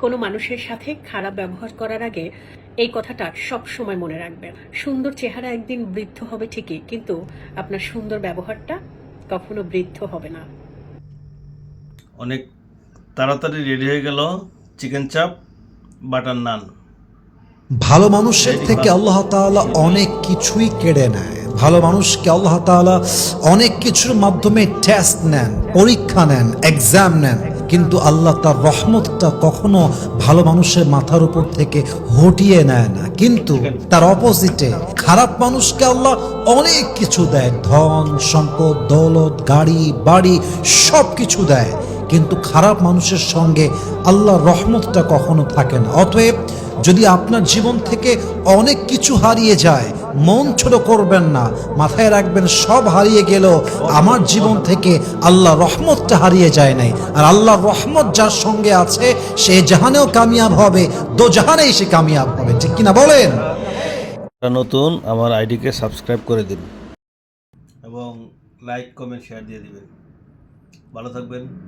কোনো মানুষের সাথে খারাপ ব্যবহার করার আগে এই কথাটা সব সময় মনে রাখবেন। সুন্দর চেহারা একদিন বৃদ্ধ হবে ঠিকই কিন্তু আপনার সুন্দর ব্যবহারটা কখনো বৃদ্ধ হবে না। অনেক তাড়াতাড়ি রেডি হয়ে গেল চিকেন চাপ বাটার নান। ভালো মানুষের থেকে আল্লাহ তাআলা অনেক কিছুই কেড়ে নেয়। ভালো মানুষকে আল্লাহ তাআলা অনেক কিছুর মাধ্যমে টেস্ট নেন পরীক্ষা নেন এক্সাম নেন। কিন্তু আল্লাহ তার রহমতটা কখনো ভালো মানুষের মাথার উপর থেকে হটিয়ে নেয় না। কিন্তু তার অপোজিটে খারাপ মানুষকে আল্লাহ অনেক কিছু দেয়। ধন, সম্পদ, দৌলত, গাড়ি, বাড়ি সব কিছু দেয়। কিন্তু খারাপ মানুষের সঙ্গে আল্লাহর রহমতটা কখনো থাকে না। অতএব যদি আপনার জীবন থেকে অনেক কিছু হারিয়ে যায় মন ছোট করবেন না মাথায় রাখবেন সব হারিয়ে গেল আমার জীবন থেকে আল্লাহ রহমতটা হারিয়ে যায় নাই। আর আল্লাহর রহমত যার সঙ্গে আছে সে জাহানেও কামিয়াব হবে দো জাহানেই সে কামিয়াব হবে। ঠিক কিনা বলেন? নতুন আমার আইডিকে সাবস্ক্রাইব করে দিন। এবং লাইক কমেন্ট শেয়ার দিয়ে দিবেন। ভালো থাকবেন।